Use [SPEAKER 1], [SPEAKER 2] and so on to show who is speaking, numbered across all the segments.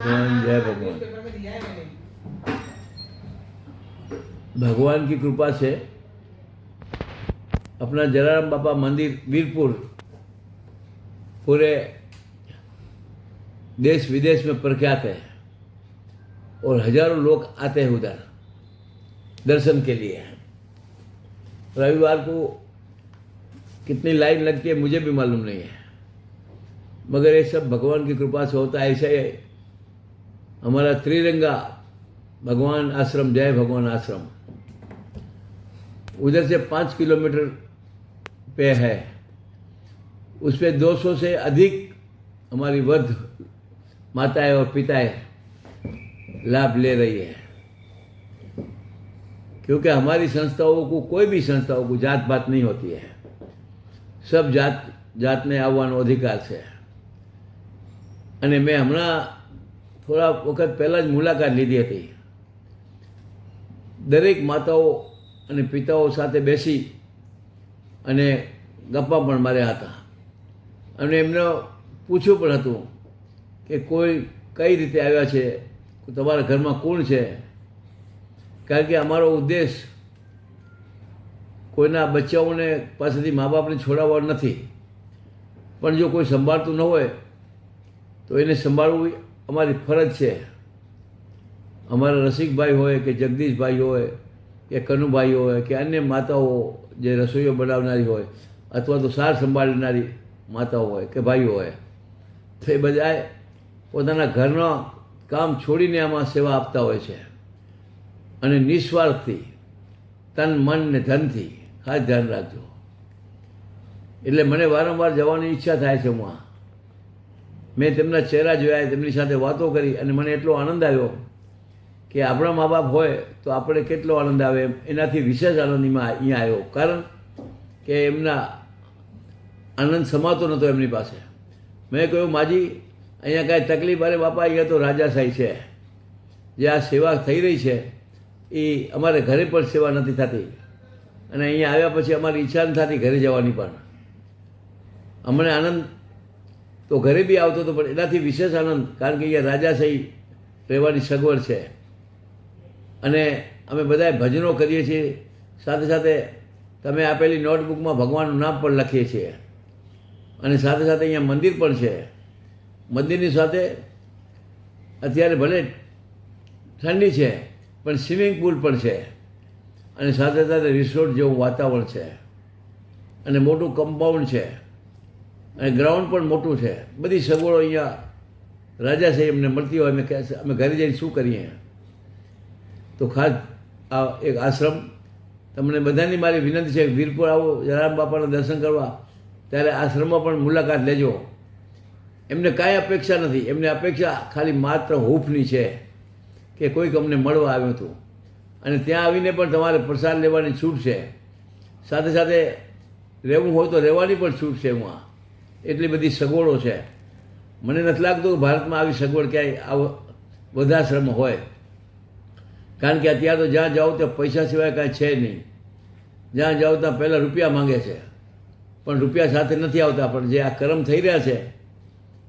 [SPEAKER 1] जय भगवान। भगवान की कृपा से अपना जलाराम बाबा मंदिर वीरपुर पूरे देश विदेश में प्रख्यात है और हज़ारों लोग आते हैं उधर, दर्शन के लिए। रविवार को कितनी लाइन लगती है मुझे भी मालूम नहीं है, मगर ये सब भगवान की कृपा से होता है, ऐसे ही हमारा त्रिरंगा भगवान आश्रम जय भगवान आश्रम उधर से पाँच किलोमीटर पे है उस पर 200 से अधिक हमारी वृद्ध माताएं और पिताएं लाभ ले रही है क्योंकि हमारी संस्थाओं को कोई भी संस्थाओं को जात पात नहीं होती है सब જાત જાતને આવવાનો અધિકાર છે અને મેં હમણાં થોડા વખત પહેલાં જ મુલાકાત લીધી હતી. દરેક માતાઓ અને પિતાઓ સાથે બેસી અને ગપ્પા પણ માર્યા હતા. અને એમને પૂછ્યું પણ હતું કે કોઈ કઈ રીતે આવ્યા છે? તમારા ઘરમાં કોણ છે? કારણ કે અમારો ઉદ્દેશ કોઈના બચ્ચાઓને પાસેથી મા બાપને છોડાવવા નથી. પણ જો કોઈ સંભાળતું ન હોય, તો એને સંભાળવું અમારી ફરજ છે. અમારા રસિકભાઈ હોય કે જગદીશભાઈ હોય કે કનુભાઈ હોય કે અન્ય માતાઓ જે રસોઈઓ બનાવનારી હોય અથવા તો સાર સંભાળનારી માતાઓ હોય કે ભાઈઓ હોય, તો એ બધાએ પોતાના ઘરનો કામ છોડીને આમાં સેવા આપતા હોય છે. અને નિસ્વાર્થથી, તન, મન ને ધનથી ખાસ ધ્યાન રાખજો. એટલે મને વારંવાર જવાની ઈચ્છા થાય છે હું મેં તેમના ચહેરા જોયા, તેમની સાથે વાતો કરી અને મને એટલો આનંદ આવ્યો કે આપણા મા બાપ હોય તો આપણે કેટલો આનંદ આવે એમ. એનાથી વિશેષ આનંદમાં અહીંયા આવ્યો. કારણ કે એમના આનંદ સમાતો નહોતો એમની પાસે. મેં કહ્યું, માજી, અહીંયા કાંઈ તકલીફ? અરે બાપા, અહીંયા તો રાજાશાહી છે. જે આ સેવા થઈ રહી છે, એ અમારે ઘરે પણ સેવા નથી થતી. અને અહીંયા આવ્યા પછી અમારી ઈચ્છા નથી થતી ઘરે જવાની પણ. અમને આનંદ તો ઘરે બી આવતો હતો પણ એનાથી વિશેષ આનંદ, કારણ કે અહીંયા રાજાશાહી રહેવાની સગવડ છે. અને અમે બધાએ ભજનો કરીએ છીએ. સાથે સાથે તમે આપેલી નોટબુકમાં ભગવાનનું નામ પણ લખીએ છીએ. અને સાથે સાથે અહીંયા મંદિર પણ છે. મંદિરની સાથે અત્યારે ભલે ઠંડી છે, પણ સ્વિમિંગ પુલ પણ છે. અને સાથે સાથે રિસોર્ટ જેવું વાતાવરણ છે. અને મોટું કમ્પાઉન્ડ છે. અને ગ્રાઉન્ડ પણ મોટું છે. બધી સગવડો અહીંયા રાજા સાહેબ અમને મળતી હોય, અમે કહે અમે ઘરે જઈને શું કરીએ? તો ખાસ આ એક આશ્રમ. તમને બધાની મારી વિનંતી છે, વીરપુર આવો, જલારામ બાપાના દર્શન કરવા. ત્યારે આશ્રમમાં પણ મુલાકાત લેજો. એમને કાંઈ અપેક્ષા નથી. એમને અપેક્ષા ખાલી માત્ર હૂફની છે કે કોઈક અમને મળવા આવ્યું હતું. અને ત્યાં આવીને પણ તમારે પ્રસાદ લેવાની છૂટ છે. સાથે સાથે રહેવું હોય તો રહેવાની પણ છૂટ છે એમાં. એટલી બધી સગવડો છે. મને નથી લાગતું કે ભારતમાં આવી સગવડ ક્યાંય આવો, વૃદ્ધાશ્રમ હોય. કારણ કે અત્યારે તો જ્યાં જાઓ ત્યાં પૈસા સિવાય કાંઈ છે નહીં. જ્યાં જાઓ ત્યાં પહેલાં રૂપિયા માંગે છે. પણ રૂપિયા સાથે નથી આવતા, પણ જે આ કરમ થઈ રહ્યા છે,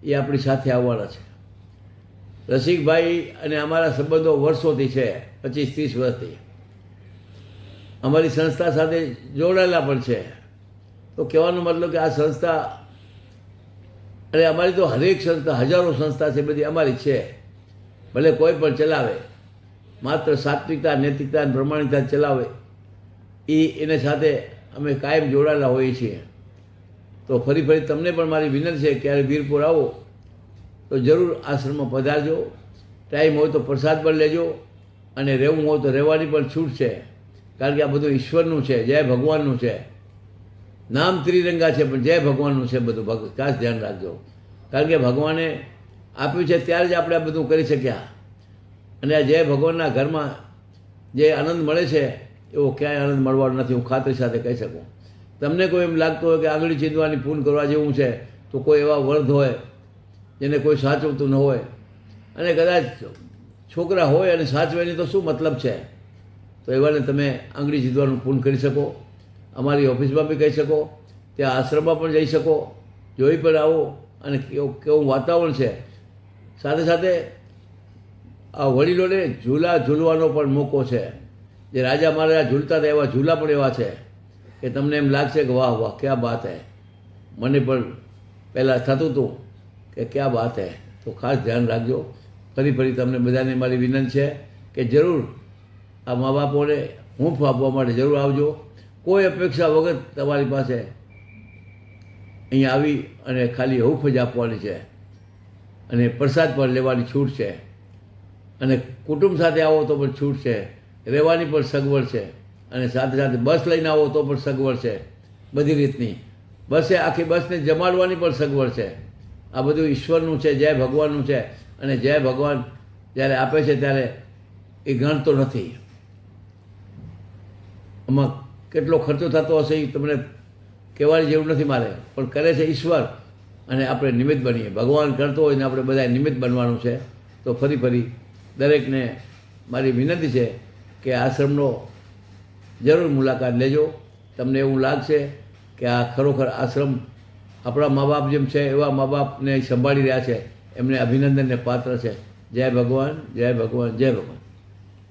[SPEAKER 1] એ આપણી સાથે આવવાના છે. રસિકભાઈ અને અમારા સંબંધો વર્ષોથી છે પચીસ ત્રીસ વર્ષથી. અમારી સંસ્થા સાથે જોડાયેલા પણ છે. તો કહેવાનો મતલબ કે આ સંસ્થા અને અમારી તો હરેક સંસ્થા, હજારો સંસ્થા છે, બધી અમારી છે. ભલે કોઈ પણ ચલાવે, માત્ર સાત્વિકતા, નૈતિકતા અને પ્રમાણિકતા ચલાવે, એ એને સાથે અમે કાયમ જોડાયેલા હોઈએ છીએ. તો ફરી ફરી તમને પણ મારી વિનંતી છે, ક્યારે વીરપુર આવો, તો જરૂર આશ્રમમાં પધારજો. ટાઈમ હોય તો પ્રસાદ પણ લેજો, અને રહેવું હોય તો રહેવાની પણ છૂટ છે. કારણ કે આ બધું ઈશ્વરનું છે, જય ભગવાનનું છે. નામ ત્રિરંગા છે, પણ જય ભગવાનનું છે બધું. ખાસ ધ્યાન રાખજો. કારણ કે ભગવાને આપ્યું છે ત્યારે જ આપણે આ બધું કરી શક્યા. અને આ જય ભગવાનના ઘરમાં જે આનંદ મળે છે, એવો ક્યાંય આનંદ મળવાનો નથી. હું ખાતરી સાથે કહી શકું. તમને કોઈ એમ લાગતું હોય કે આંગળી ચીંધવાની પૂન કરવા જેવું છે, તો કોઈ એવા વર્ધ હોય, જેને કોઈ સાચવતું ન હોય. અને કદાચ છોકરા હોય અને સાચવાની તો શું મતલબ છે? તો એવાને તમે આંગળી ચીંધવાનું પૂન કરી શકો. અમારી ઓફિસમાં બી કહી શકો, ત્યાં આશ્રમમાં પણ જઈ શકો, જોઈ પણ આવો અને કેવું કેવું વાતાવરણ છે. સાથે સાથે આ વડીલોને ઝૂલા ઝૂલવાનો પણ મોકો છે. જે રાજા મહારાજા ઝૂલતા હતા એવા ઝૂલા પણ એવા છે કે તમને એમ લાગશે કે વાહ વાહ, ક્યાં બાત હે. મને પણ પહેલાં થતું હતું કે ક્યાં બાત હે. તો ખાસ ધ્યાન રાખજો. ફરી ફરી તમને બધાને મારી વિનંતી છે કે જરૂર આ મા બાપોને હૂંફ આપવા માટે જરૂર આવજો. કોઈ અપેક્ષા વગર તમારી પાસે અહીંયા આવી અને ખાલી હૂંફ જ આપવાની છે અને પ્રસાદ પણ લેવાની છૂટ છે. અને કુટુંબ સાથે આવો તો પણ છૂટ છે. રહેવાની પણ સગવડ છે. અને સાથે સાથે બસ લઈને આવો તો પણ સગવડ છે. બધી રીતની. બસે આખી બસને જમાડવાની પણ સગવડ છે. આ બધું ઈશ્વરનું છે, જય ભગવાનનું છે. અને જય ભગવાન જ્યારે આપે છે ત્યારે એ ગણતો નથી. આમાં કેટલો ખર્ચો થતો હશે એ તમને કહેવાની જરૂર નથી મારે. પણ કરે છે ઈશ્વર અને આપણે નિમિત્ત બનીએ. ભગવાન કરતો હોય ને આપણે બધા નિમિત્ત બનવાનું છે. તો ફરી ફરી દરેકને મારી વિનંતી છે કે આશ્રમનો જરૂર મુલાકાત લેજો. તમને એવું લાગશે કે આ ખરોખર આશ્રમ આપણા મા બાપ જેમ છે, એવા મા બાપને સંભાળી રહ્યા છે. એમને અભિનંદનને પાત્ર છે. જય ભગવાન જય ભગવાન જય ભગવાન.